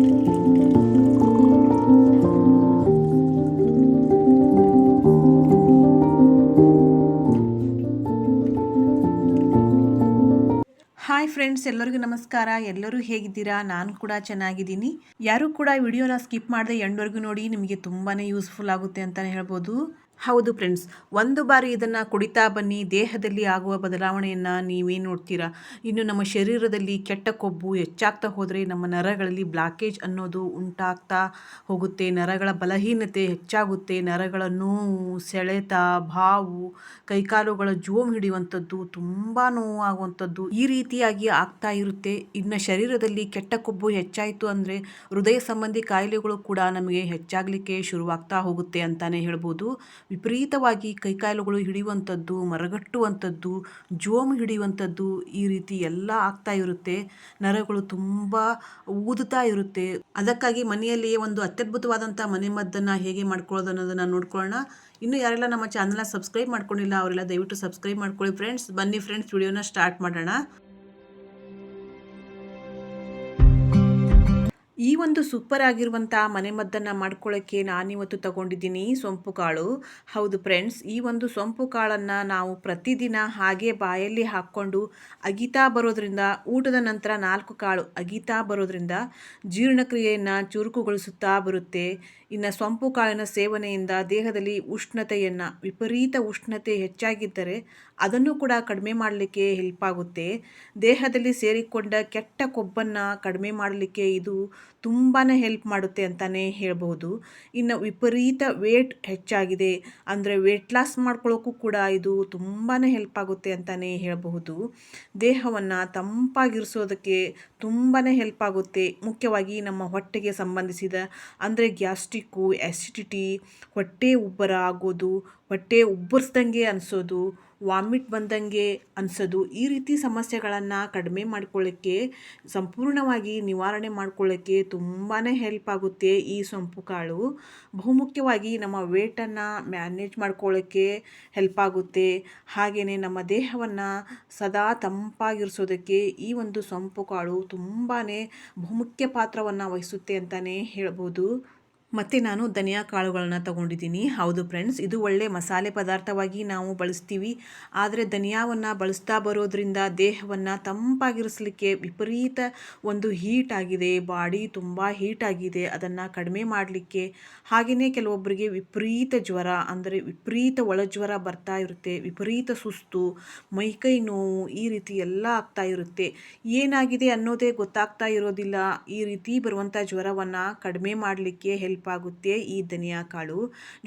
Hi friends ಎಲ್ಲರಿಗೂ ನಮಸ್ಕಾರ. ಎಲ್ಲರೂ ಹೇಗಿದ್ದೀರಾ? ನಾನು ಕೂಡ ಚೆನ್ನಾಗಿದ್ದೀನಿ. ಯಾರು ಕೂಡ ವಿಡಿಯೋನ ಸ್ಕಿಪ್ ಮಾಡದೆ ಎಂಡ್ವರೆಗೂ ನೋಡಿ, ನಿಮಗೆ ತುಂಬಾ ಯೂಸ್ಫುಲ್ ಆಗುತ್ತೆ ಅಂತಲೇ ಹೇಳ್ಬೋದು. ಹೌದು ಫ್ರೆಂಡ್ಸ್, ಒಂದು ಬಾರಿ ಇದನ್ನು ಕುಡಿತಾ ಬನ್ನಿ, ದೇಹದಲ್ಲಿ ಆಗುವ ಬದಲಾವಣೆಯನ್ನು ನೀವೇನು ನೋಡ್ತೀರಾ? ಇನ್ನು ನಮ್ಮ ಶರೀರದಲ್ಲಿ ಕೆಟ್ಟ ಕೊಬ್ಬು ಹೆಚ್ಚಾಗ್ತಾ ಹೋದರೆ ನಮ್ಮ ನರಗಳಲ್ಲಿ ಬ್ಲಾಕೇಜ್ ಅನ್ನೋದು ಉಂಟಾಗ್ತಾ ಹೋಗುತ್ತೆ. ನರಗಳ ಬಲಹೀನತೆ ಹೆಚ್ಚಾಗುತ್ತೆ. ನರಗಳ ನೋವು, ಸೆಳೆತ, ಬಾವು, ಕೈಕಾಲುಗಳ ಜೋಮ್ ಹಿಡಿಯುವಂಥದ್ದು, ತುಂಬ ನೋವಾಗುವಂಥದ್ದು ಈ ರೀತಿಯಾಗಿ ಆಗ್ತಾ ಇರುತ್ತೆ. ಇನ್ನು ಶರೀರದಲ್ಲಿ ಕೆಟ್ಟ ಕೊಬ್ಬು ಹೆಚ್ಚಾಯಿತು ಅಂದರೆ ಹೃದಯ ಸಂಬಂಧಿ ಕಾಯಿಲೆಗಳು ಕೂಡ ನಮಗೆ ಹೆಚ್ಚಾಗಲಿಕ್ಕೆ ಶುರುವಾಗ್ತಾ ಹೋಗುತ್ತೆ ಅಂತಲೇ ಹೇಳ್ಬೋದು. ವಿಪರೀತವಾಗಿ ಕೈಕಾಲುಗಳು ಹಿಡಿಯುವಂಥದ್ದು, ಮರಗಟ್ಟುವಂಥದ್ದು, ಜೋಮು ಹಿಡಿಯುವಂಥದ್ದು ಈ ರೀತಿ ಎಲ್ಲ ಆಗ್ತಾ ಇರುತ್ತೆ. ನರಗಳು ತುಂಬ ಊದುತ್ತಾ ಇರುತ್ತೆ. ಅದಕ್ಕಾಗಿ ಮನೆಯಲ್ಲಿಯೇ ಒಂದು ಅತ್ಯದ್ಭುತವಾದಂಥ ಮನೆಮದ್ದನ್ನು ಹೇಗೆ ಮಾಡ್ಕೊಳ್ಳೋದು ಅನ್ನೋದನ್ನು ನೋಡ್ಕೊಳ್ಳೋಣ. ಇನ್ನು ಯಾರೆಲ್ಲ ನಮ್ಮ ಚಾನಲ್ನ ಸಬ್ಸ್ಕ್ರೈಬ್ ಮಾಡ್ಕೊಂಡಿಲ್ಲ, ಅವರೆಲ್ಲ ದಯವಿಟ್ಟು ಸಬ್ಸ್ಕ್ರೈಬ್ ಮಾಡ್ಕೊಳ್ಳಿ. ಫ್ರೆಂಡ್ಸ್, ಬನ್ನಿ ಫ್ರೆಂಡ್ಸ್, ವಿಡಿಯೋನ ಸ್ಟಾರ್ಟ್ ಮಾಡೋಣ. ಈ ಒಂದು ಸೂಪರ್ ಆಗಿರುವಂಥ ಮನೆಮದ್ದನ್ನು ಮಾಡ್ಕೊಳ್ಳೋಕ್ಕೆ ನಾನಿವತ್ತು ತಗೊಂಡಿದ್ದೀನಿ ಸೊಂಪು ಕಾಳು. ಹೌದು ಫ್ರೆಂಡ್ಸ್ ಈ ಒಂದು ಸೊಂಪು ಕಾಳನ್ನು ನಾವು ಪ್ರತಿದಿನ ಹಾಗೆ ಬಾಯಲ್ಲಿ ಹಾಕ್ಕೊಂಡು ಅಗಿತಾ ಬರೋದ್ರಿಂದ ಊಟದ ನಂತರ ನಾಲ್ಕು ಕಾಳು ಅಗಿತಾ ಬರೋದ್ರಿಂದ ಜೀರ್ಣಕ್ರಿಯೆಯನ್ನು ಚುರುಕುಗೊಳಿಸುತ್ತಾ ಬರುತ್ತೆ. ಇನ್ನು ಸೊಂಪು ಕಾಳಿನ ಸೇವನೆಯಿಂದ ದೇಹದಲ್ಲಿ ಉಷ್ಣತೆಯನ್ನು, ವಿಪರೀತ ಉಷ್ಣತೆ ಹೆಚ್ಚಾಗಿದ್ದರೆ ಅದನ್ನು ಕೂಡ ಕಡಿಮೆ ಮಾಡಲಿಕ್ಕೆ ಹೆಲ್ಪ್ ಆಗುತ್ತೆ. ದೇಹದಲ್ಲಿ ಸೇರಿಕೊಂಡ ಕೆಟ್ಟ ಕೊಬ್ಬನ್ನು ಕಡಿಮೆ ಮಾಡಲಿಕ್ಕೆ ಇದು ತುಂಬಾ ಹೆಲ್ಪ್ ಮಾಡುತ್ತೆ ಅಂತಲೇ ಹೇಳ್ಬೋದು ಇನ್ನು ವಿಪರೀತ ವೇಟ್ ಹೆಚ್ಚಾಗಿದೆ. ಅಂದರೆ ವೇಟ್ ಲಾಸ್ ಮಾಡ್ಕೊಳ್ಳೋಕ್ಕೂ ಕೂಡ ಇದು ತುಂಬಾ ಹೆಲ್ಪ್ ಆಗುತ್ತೆ ಅಂತಲೇ ಹೇಳಬಹುದು. ದೇಹವನ್ನು ತಂಪಾಗಿರಿಸೋದಕ್ಕೆ ತುಂಬಾ ಹೆಲ್ಪ್ ಆಗುತ್ತೆ. ಮುಖ್ಯವಾಗಿ ನಮ್ಮ ಹೊಟ್ಟೆಗೆ ಸಂಬಂಧಿಸಿದ, ಅಂದರೆ ಗ್ಯಾಸ್ಟ್ರಿಕ್ಕು ಆ್ಯಸಿಡಿಟಿ ಹೊಟ್ಟೆ ಉಬ್ಬರ ಆಗೋದು, ಹೊಟ್ಟೆ ಉಬ್ಬರಿಸ್ದಂಗೆ ಅನಿಸೋದು ವಾಮಿಟ್ ಬಂದಂಗೆ ಅನ್ಸೋದು. ಈ ರೀತಿ ಸಮಸ್ಯೆಗಳನ್ನು ಕಡಿಮೆ ಮಾಡ್ಕೊಳ್ಳೋಕ್ಕೆ ಸಂಪೂರ್ಣವಾಗಿ ನಿವಾರಣೆ ಮಾಡ್ಕೊಳ್ಳೋಕ್ಕೆ ತುಂಬಾ ಹೆಲ್ಪ್ ಆಗುತ್ತೆ ಈ ಸೊಂಪು ಕಾಳು. ಬಹುಮುಖ್ಯವಾಗಿ ನಮ್ಮ ವೇಟನ್ನು ಮ್ಯಾನೇಜ್ ಮಾಡ್ಕೊಳ್ಳೋಕ್ಕೆ ಹೆಲ್ಪ್ ಆಗುತ್ತೆ. ಹಾಗೆಯೇ ನಮ್ಮ ದೇಹವನ್ನು ಸದಾ ತಂಪಾಗಿರಿಸೋದಕ್ಕೆ ಈ ಒಂದು ಸೊಂಪು ಕಾಳು ತುಂಬಾ ಬಹುಮುಖ್ಯ ಪಾತ್ರವನ್ನು ವಹಿಸುತ್ತೆ ಅಂತಲೇ ಹೇಳ್ಬೋದು. ಮತ್ತು ನಾನು ಧನಿಯಾ ಕಾಳುಗಳನ್ನ ತಗೊಂಡಿದ್ದೀನಿ. ಹೌದು ಫ್ರೆಂಡ್ಸ್ ಇದು ಒಳ್ಳೆ ಮಸಾಲೆ ಪದಾರ್ಥವಾಗಿ ನಾವು ಬಳಸ್ತೀವಿ. ಆದರೆ ಧನಿಯಾವನ್ನು ಬಳಸ್ತಾ ಬರೋದ್ರಿಂದ ದೇಹವನ್ನು ತಂಪಾಗಿರಿಸಲಿಕ್ಕೆ ವಿಪರೀತ ಒಂದು ಹೀಟ್ ಆಗಿದೆ. ಬಾಡಿ ತುಂಬ ಹೀಟ್ ಆಗಿದೆ. ಅದನ್ನು ಕಡಿಮೆ ಮಾಡಲಿಕ್ಕೆ ಹಾಗೆಯೇ ಕೆಲವೊಬ್ಬರಿಗೆ ವಿಪರೀತ ಜ್ವರ, ಅಂದರೆ ವಿಪರೀತ ಒಳಜ್ವರ ಬರ್ತಾ ಇರುತ್ತೆ. ವಿಪರೀತ ಸುಸ್ತು ಮೈಕೈ ನೋವು ಈ ರೀತಿ ಎಲ್ಲ ಆಗ್ತಾ ಇರುತ್ತೆ. ಏನಾಗಿದೆ ಅನ್ನೋದೇ ಗೊತ್ತಾಗ್ತಾ ಇರೋದಿಲ್ಲ. ಈ ರೀತಿ ಬರುವಂಥ ಜ್ವರವನ್ನು ಕಡಿಮೆ ಮಾಡಲಿಕ್ಕೆ ಹೆಲ್ಪ್ ಹೆಲ್ಪ್ ಆಗುತ್ತೆ ಈ ಧನಿಯಾ ಕಾಳು.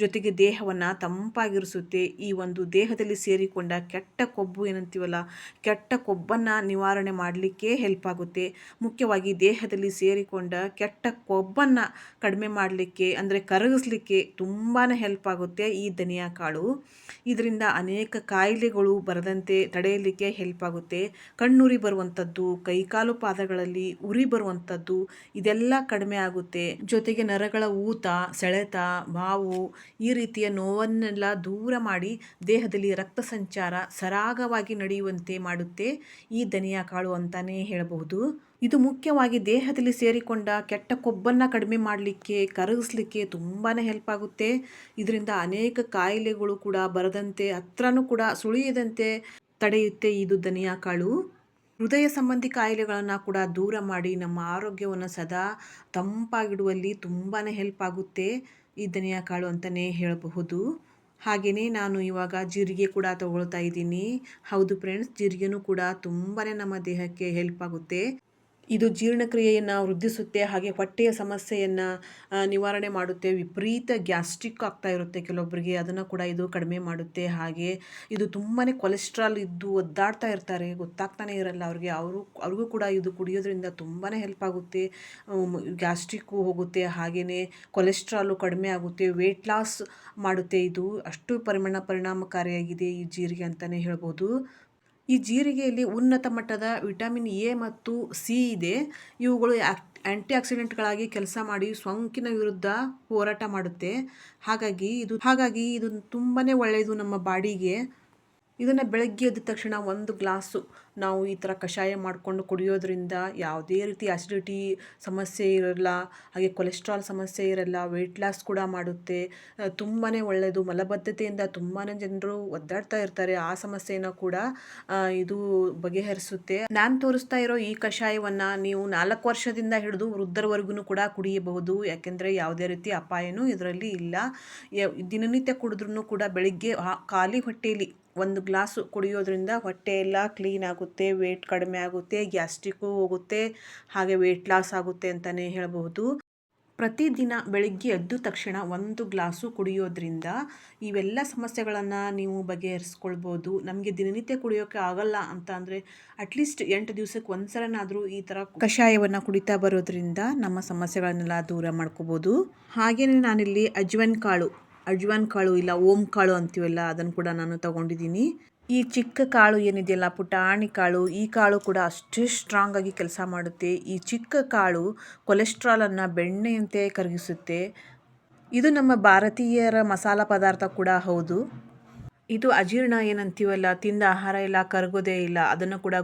ಜೊತೆಗೆ ದೇಹವನ್ನು ತಂಪಾಗಿರಿಸುತ್ತೆ. ಈ ಒಂದು ದೇಹದಲ್ಲಿ ಸೇರಿಕೊಂಡ ಕೆಟ್ಟ ಕೊಬ್ಬು ಏನಂತೀವಲ್ಲ, ಕೆಟ್ಟ ಕೊಬ್ಬನ್ನು ನಿವಾರಣೆ ಮಾಡಲಿಕ್ಕೆ ಹೆಲ್ಪ್ ಆಗುತ್ತೆ. ಮುಖ್ಯವಾಗಿ ದೇಹದಲ್ಲಿ ಸೇರಿಕೊಂಡ ಕೆಟ್ಟ ಕೊಬ್ಬನ್ನು ಕಡಿಮೆ ಮಾಡಲಿಕ್ಕೆ, ಅಂದರೆ ಕರಗಿಸ್ಲಿಕ್ಕೆ ತುಂಬಾ ಹೆಲ್ಪ್ ಆಗುತ್ತೆ ಈ ಧನಿಯಾ ಕಾಳು. ಇದರಿಂದ ಅನೇಕ ಕಾಯಿಲೆಗಳು ಬರದಂತೆ ತಡೆಯಲಿಕ್ಕೆ ಹೆಲ್ಪ್ ಆಗುತ್ತೆ. ಕಣ್ಣುರಿ ಬರುವಂಥದ್ದು ಕೈಕಾಲು ಪಾದಗಳಲ್ಲಿ ಉರಿ ಬರುವಂಥದ್ದು ಇದೆಲ್ಲ ಕಡಿಮೆ ಆಗುತ್ತೆ. ಜೊತೆಗೆ ನರಗಳ ಊತ, ಸೆಳೆತ ಬಾವು ಈ ರೀತಿಯ ನೋವನ್ನೆಲ್ಲ ದೂರ ಮಾಡಿ ದೇಹದಲ್ಲಿ ರಕ್ತ ಸಂಚಾರ ಸರಾಗವಾಗಿ ನಡೆಯುವಂತೆ ಮಾಡುತ್ತೆ ಈ ಧನಿಯಾ ಕಾಳು ಅಂತಲೇ ಹೇಳಬಹುದು. ಇದು ಮುಖ್ಯವಾಗಿ ದೇಹದಲ್ಲಿ ಸೇರಿಕೊಂಡ ಕೆಟ್ಟ ಕೊಬ್ಬನ್ನು ಕಡಿಮೆ ಮಾಡಲಿಕ್ಕೆ, ಕರಗಿಸ್ಲಿಕ್ಕೆ ತುಂಬಾ ಹೆಲ್ಪ್ ಆಗುತ್ತೆ. ಇದರಿಂದ ಅನೇಕ ಕಾಯಿಲೆಗಳು ಕೂಡ ಬರದಂತೆ, ಹತ್ರನೂ ಕೂಡ ಸುಳಿಯದಂತೆ ತಡೆಯುತ್ತೆ ಇದು ಧನಿಯಾ ಕಾಳು. ಹೃದಯ ಸಂಬಂಧಿ ಕಾಯಿಲೆಗಳನ್ನು ಕೂಡ ದೂರ ಮಾಡಿ ನಮ್ಮ ಆರೋಗ್ಯವನ್ನು ಸದಾ ತಂಪಾಗಿಡುವಲ್ಲಿ ತುಂಬಾ ಹೆಲ್ಪ್ ಆಗುತ್ತೆ ಈ ಧನಿಯಾ ಕಾಳು ಅಂತಲೇ ಹೇಳಬಹುದು. ಹಾಗೆಯೇ ನಾನು ಇವಾಗ ಜೀರಿಗೆ ಕೂಡ ತಗೊಳ್ತಾ ಇದ್ದೀನಿ. ಹೌದು ಫ್ರೆಂಡ್ಸ್ ಜೀರಿಗೆನೂ ಕೂಡ ತುಂಬಾ ನಮ್ಮ ದೇಹಕ್ಕೆ ಹೆಲ್ಪ್ ಆಗುತ್ತೆ. ಇದು ಜೀರ್ಣಕ್ರಿಯೆಯನ್ನು ವೃದ್ಧಿಸುತ್ತೆ, ಹಾಗೆ ಹೊಟ್ಟೆಯ ಸಮಸ್ಯೆಯನ್ನು ನಿವಾರಣೆ ಮಾಡುತ್ತೆ, ವಿಪರೀತ ಗ್ಯಾಸ್ಟ್ರಿಕ್ ಆಗ್ತಾ ಇರುತ್ತೆ ಕೆಲವೊಬ್ಬರಿಗೆ ಅದನ್ನು ಕೂಡ ಇದು ಕಡಿಮೆ ಮಾಡುತ್ತೆ. ಹಾಗೆ ಇದು ತುಂಬಾ ಕೊಲೆಸ್ಟ್ರಾಲ್ ಇದ್ದು ಒದ್ದಾಡ್ತಾ ಇರ್ತಾರೆ, ಗೊತ್ತಾಗ್ತಾನೆ ಇರಲ್ಲ ಅವ್ರಿಗೆ. ಅವರು, ಅವ್ರಿಗೂ ಕೂಡ ಇದು ಕುಡಿಯೋದ್ರಿಂದ ತುಂಬಾ ಹೆಲ್ಪ್ ಆಗುತ್ತೆ ಗ್ಯಾಸ್ಟ್ರಿಕ್ಕು ಹೋಗುತ್ತೆ ಹಾಗೆಯೇ ಕೊಲೆಸ್ಟ್ರಾಲು ಕಡಿಮೆ ಆಗುತ್ತೆ ವೆಯ್ಟ್ ಲಾಸ್ ಮಾಡುತ್ತೆ. ಇದು ಅಷ್ಟು ಪರಿಮಾಣ, ಪರಿಣಾಮಕಾರಿಯಾಗಿದೆ ಈ ಜೀರಿಗೆ ಅಂತಲೇ ಹೇಳ್ಬೋದು. ಈ ಜೀರಿಗೆಯಲ್ಲಿ ಉನ್ನತ ಮಟ್ಟದ ವಿಟಮಿನ್ ಎ ಮತ್ತು ಸಿ ಇದೆ. ಇವುಗಳು ಆ್ಯಂಟಿ ಆಕ್ಸಿಡೆಂಟ್ಗಳಾಗಿ ಕೆಲಸ ಮಾಡಿ ಸೋಂಕಿನ ವಿರುದ್ಧ ಹೋರಾಟ ಮಾಡುತ್ತೆ. ಹಾಗಾಗಿ ಇದು ಹಾಗಾಗಿ ಇದು ತುಂಬಾ ಒಳ್ಳೆಯದು ನಮ್ಮ ಬಾಡಿಗೆ. ಇದನ್ನು ಬೆಳಗ್ಗೆ ಎದ್ದ ತಕ್ಷಣ ಒಂದು ಗ್ಲಾಸು ನಾವು ಈ ಥರ ಕಷಾಯ ಮಾಡಿಕೊಂಡು ಕುಡಿಯೋದ್ರಿಂದ ಯಾವುದೇ ರೀತಿ ಆಸಿಡಿಟಿ ಸಮಸ್ಯೆ ಇರಲ್ಲ, ಹಾಗೆ ಕೊಲೆಸ್ಟ್ರಾಲ್ ಸಮಸ್ಯೆ ಇರಲ್ಲ ವೆಯ್ಟ್ ಲಾಸ್ ಕೂಡ ಮಾಡುತ್ತೆ. ತುಂಬಾ ಒಳ್ಳೆಯದು ಮಲಬದ್ಧತೆಯಿಂದ ತುಂಬಾ ಜನರು ಒದ್ದಾಡ್ತಾ ಇರ್ತಾರೆ. ಆ ಸಮಸ್ಯೆನ ಕೂಡ ಇದು ಬಗೆಹರಿಸುತ್ತೆ. ನಾನು ತೋರಿಸ್ತಾ ಇರೋ ಈ ಕಷಾಯವನ್ನು ನೀವು ನಾಲ್ಕು ವರ್ಷದಿಂದ ಹಿಡಿದು ವೃದ್ಧರವರೆಗೂ ಕೂಡ ಕುಡಿಯಬಹುದು. ಯಾಕೆಂದರೆ ಯಾವುದೇ ರೀತಿ ಅಪಾಯನೂ ಇದರಲ್ಲಿ ಇಲ್ಲ. ದಿನನಿತ್ಯ ಕುಡಿದ್ರೂ ಕೂಡ ಬೆಳಿಗ್ಗೆ ಖಾಲಿ ಹೊಟ್ಟೆಯಲ್ಲಿ ಒಂದು ಗ್ಲಾಸು ಕುಡಿಯೋದ್ರಿಂದ ಹೊಟ್ಟೆ ಎಲ್ಲ ಕ್ಲೀನ್ ಆಗುತ್ತೆ, ವೇಟ್ ಕಡಿಮೆ ಆಗುತ್ತೆ, ಗ್ಯಾಸ್ಟ್ರಿಕ್ಕು ಹೋಗುತ್ತೆ, ಹಾಗೆ ವೇಟ್ ಲಾಸ್ ಆಗುತ್ತೆ ಅಂತಲೇ ಹೇಳಬಹುದು. ಪ್ರತಿದಿನ ಬೆಳಿಗ್ಗೆ ಎದ್ದ ತಕ್ಷಣ ಒಂದು ಗ್ಲಾಸು ಕುಡಿಯೋದ್ರಿಂದ ಇವೆಲ್ಲ ಸಮಸ್ಯೆಗಳನ್ನು ನೀವು ಬಗೆಹರಿಸ್ಕೊಳ್ಬೋದು ನಮಗೆ ದಿನನಿತ್ಯ ಕುಡಿಯೋಕ್ಕೆ ಆಗಲ್ಲ ಅಂತ ಅಂದರೆ ಅಟ್ಲೀಸ್ಟ್ ಎಂಟು ದಿವಸಕ್ಕೆ ಒಂದ್ಸಲನಾದರೂ ಈ ಥರ ಕಷಾಯವನ್ನು ಕುಡಿತಾ ಬರೋದ್ರಿಂದ ನಮ್ಮ ಸಮಸ್ಯೆಗಳನ್ನೆಲ್ಲ ದೂರ ಮಾಡ್ಕೋಬೋದು. ಹಾಗೆಯೇ ನಾನಿಲ್ಲಿ ಅಜ್ವನ್ ಕಾಳು ಅಜ್ವಾನ್ ಕಾಳು ಇಲ್ಲ ಓಂ ಕಾಳು ಅಂತೀವಲ್ಲ, ಅದನ್ನು ಕೂಡ ನಾನು ತಗೊಂಡಿದ್ದೀನಿ. ಈ ಚಿಕ್ಕ ಕಾಳು ಏನಿದೆಯಲ್ಲ, ಪುಟಾಣಿ ಕಾಳು, ಈ ಕಾಳು ಕೂಡ ಅಷ್ಟೇ ಸ್ಟ್ರಾಂಗ್ ಆಗಿ ಕೆಲಸ ಮಾಡುತ್ತೆ. ಈ ಚಿಕ್ಕ ಕಾಳು ಕೊಲೆಸ್ಟ್ರಾಲನ್ನು ಬೆಣ್ಣೆಯಂತೆ ಕರಗಿಸುತ್ತೆ. ಇದು ನಮ್ಮ ಭಾರತೀಯರ ಮಸಾಲ ಪದಾರ್ಥ ಕೂಡ ಹೌದು. ಇದು ಅಜೀರ್ಣ ಏನಂತೀವಲ್ಲ, ತಿಂದ ಆಹಾರ ಇಲ್ಲ, ಕರಗೋದೇ ಇಲ್ಲ, ಅದನ್ನು ಕೂಡ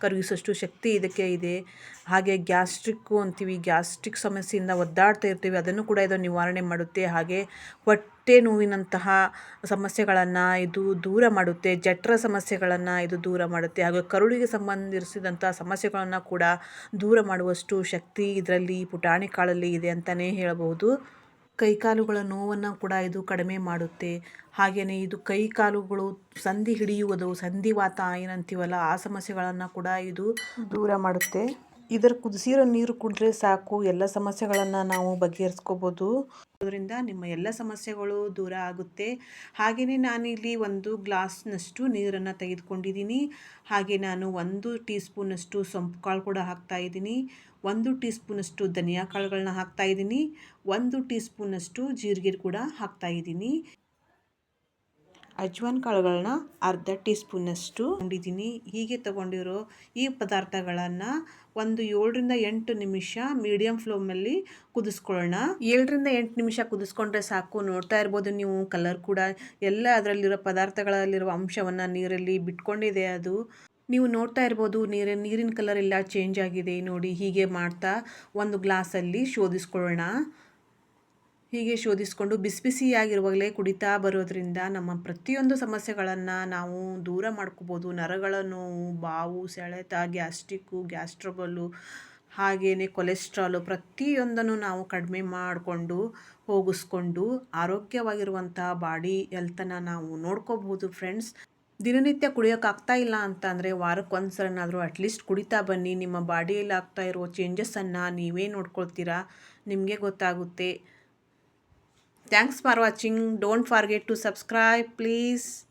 ಕರಗಿಸೋಷ್ಟು ಶಕ್ತಿ ಇದಕ್ಕೆ ಇದೆ. ಹಾಗೆ ಗ್ಯಾಸ್ಟ್ರಿಕ್ಕು ಅಂತೀವಿ, ಗ್ಯಾಸ್ಟ್ರಿಕ್ ಸಮಸ್ಯೆಯಿಂದ ಒದ್ದಾಡ್ತಾ ಇರ್ತೀವಿ, ಅದನ್ನು ಕೂಡ ಇದು ನಿವಾರಣೆ ಮಾಡುತ್ತೆ. ಹಾಗೆ ಹೊಟ್ಟೆ ನೋವಿನಂತಹ ಸಮಸ್ಯೆಗಳನ್ನು ಇದು ದೂರ ಮಾಡುತ್ತೆ, ಜಠರ ಸಮಸ್ಯೆಗಳನ್ನು ಇದು ದೂರ ಮಾಡುತ್ತೆ, ಹಾಗೆ ಕರುಳಿಗೆ ಸಂಬಂಧಿಸಿದಂಥ ಸಮಸ್ಯೆಗಳನ್ನು ಕೂಡ ದೂರ ಮಾಡುವಷ್ಟು ಶಕ್ತಿ ಇದರಲ್ಲಿ ಪುಟಾಣಿ ಕಾಳಲ್ಲಿ ಇದೆ ಅಂತಲೇ ಹೇಳಬಹುದು. ಕೈಕಾಲುಗಳ ನೋವನ್ನು ಕೂಡ ಇದು ಕಡಿಮೆ ಮಾಡುತ್ತೆ. ಹಾಗೆಯೇ ಇದು ಕೈಕಾಲುಗಳು ಸಂಧಿ ಹಿಡಿಯುವುದು ಸಂಧಿವಾತ ಏನಂತೀವಲ್ಲ ಆ ಸಮಸ್ಯೆಗಳನ್ನು ಕೂಡ ಇದು ದೂರ ಮಾಡುತ್ತೆ. ಇದರ ಕುದಿಸಿರೋ ನೀರು ಕುಡಿದ್ರೆ ಸಾಕು, ಎಲ್ಲ ಸಮಸ್ಯೆಗಳನ್ನು ನಾವು ಬಗೆಹರಿಸ್ಕೋಬೋದು. ಅದರಿಂದ ನಿಮ್ಮ ಎಲ್ಲ ಸಮಸ್ಯೆಗಳು ದೂರ ಆಗುತ್ತೆ. ಹಾಗೆಯೇ ನಾನಿಲ್ಲಿ ಒಂದು ಗ್ಲಾಸ್ನಷ್ಟು ನೀರನ್ನು ತೆಗೆದುಕೊಂಡಿದ್ದೀನಿ. ಹಾಗೆ ನಾನು ಒಂದು ಟೀ ಸ್ಪೂನಷ್ಟು ಸೊಂಪು ಕಾಳು ಕೂಡ ಹಾಕ್ತಾ ಇದ್ದೀನಿ. ಒಂದು ಟೀ ಸ್ಪೂನಷ್ಟು ಧನಿಯಾ ಕಾಳುಗಳನ್ನ ಹಾಕ್ತಾ ಇದ್ದೀನಿ. ಒಂದು ಟೀ ಸ್ಪೂನಷ್ಟು ಜೀರಿಗೆ ಕೂಡ ಹಾಕ್ತಾ ಇದ್ದೀನಿ. ಅಜ್ವಾನ್ ಕಾಳುಗಳನ್ನ ಅರ್ಧ ಟೀ ಸ್ಪೂನಷ್ಟು ತಗೊಂಡಿದ್ದೀನಿ. ಹೀಗೆ ತಗೊಂಡಿರೋ ಈ ಪದಾರ್ಥಗಳನ್ನು ಒಂದು ಏಳರಿಂದ ಎಂಟು ನಿಮಿಷ ಮೀಡಿಯಂ ಫ್ಲೇಮಲ್ಲಿ ಕುದಿಸ್ಕೊಳ್ಳೋಣ. ಏಳರಿಂದ ಎಂಟು ನಿಮಿಷ ಕುದಿಸ್ಕೊಂಡ್ರೆ ಸಾಕು. ನೋಡ್ತಾ ಇರ್ಬೋದು ನೀವು, ಕಲರ್ ಕೂಡ ಎಲ್ಲ ಅದರಲ್ಲಿರೋ ಪದಾರ್ಥಗಳಲ್ಲಿರುವ ಅಂಶವನ್ನು ನೀರಲ್ಲಿ ಬಿಟ್ಕೊಂಡಿದೆ ಅದು. ನೀವು ನೋಡ್ತಾ ಇರ್ಬೋದು, ನೀರಿನ ನೀರಿನ ಕಲರ್ ಎಲ್ಲ ಚೇಂಜ್ ಆಗಿದೆ. ನೋಡಿ, ಹೀಗೆ ಮಾಡ್ತಾ ಒಂದು ಗ್ಲಾಸಲ್ಲಿ ಶೋಧಿಸ್ಕೊಳ್ಳೋಣ. ಹೀಗೆ ಶೋಧಿಸಿಕೊಂಡು ಬಿಸಿ ಬಿಸಿಯಾಗಿರುವಾಗಲೇ ಕುಡಿತಾ ಬರೋದ್ರಿಂದ ನಮ್ಮ ಪ್ರತಿಯೊಂದು ಸಮಸ್ಯೆಗಳನ್ನು ನಾವು ದೂರ ಮಾಡ್ಕೋಬೋದು. ನರಗಳ ನೋವು ಬಾವು, ಸೆಳೆತ, ಗ್ಯಾಸ್ಟ್ರಿಕ್ಕು ಗ್ಯಾಸ್ಟ್ರಬಲ್ಲು ಹಾಗೆಯೇ ಕೊಲೆಸ್ಟ್ರಾಲು ಪ್ರತಿಯೊಂದನ್ನು ನಾವು ಕಡಿಮೆ ಮಾಡಿಕೊಂಡು ಹೋಗಿಸ್ಕೊಂಡು ಆರೋಗ್ಯವಾಗಿರುವಂಥ ಬಾಡಿ ಹೆಲ್ತನ್ನು ನಾವು ನೋಡ್ಕೋಬೋದು ಫ್ರೆಂಡ್ಸ್. ದಿನನಿತ್ಯ ಕುಡಿಯೋಕ್ಕಾಗ್ತಾ ಇಲ್ಲ ಅಂತ ಅಂದರೆ ವಾರಕ್ಕೆ ಒಂದು ಸಲನಾದರೂ ಅಟ್ಲೀಸ್ಟ್ ಕುಡಿತಾ ಬನ್ನಿ. ನಿಮ್ಮ ಬಾಡಿಯಲ್ಲಿ ಆಗ್ತಾ ಇರೋ ಚೇಂಜಸ್ಸನ್ನು ನೀವೇ ನೋಡ್ಕೊಳ್ತೀರಾ? ನಿಮಗೆ ಗೊತ್ತಾಗುತ್ತೆ. Thanks for watching. Don't forget to subscribe, please.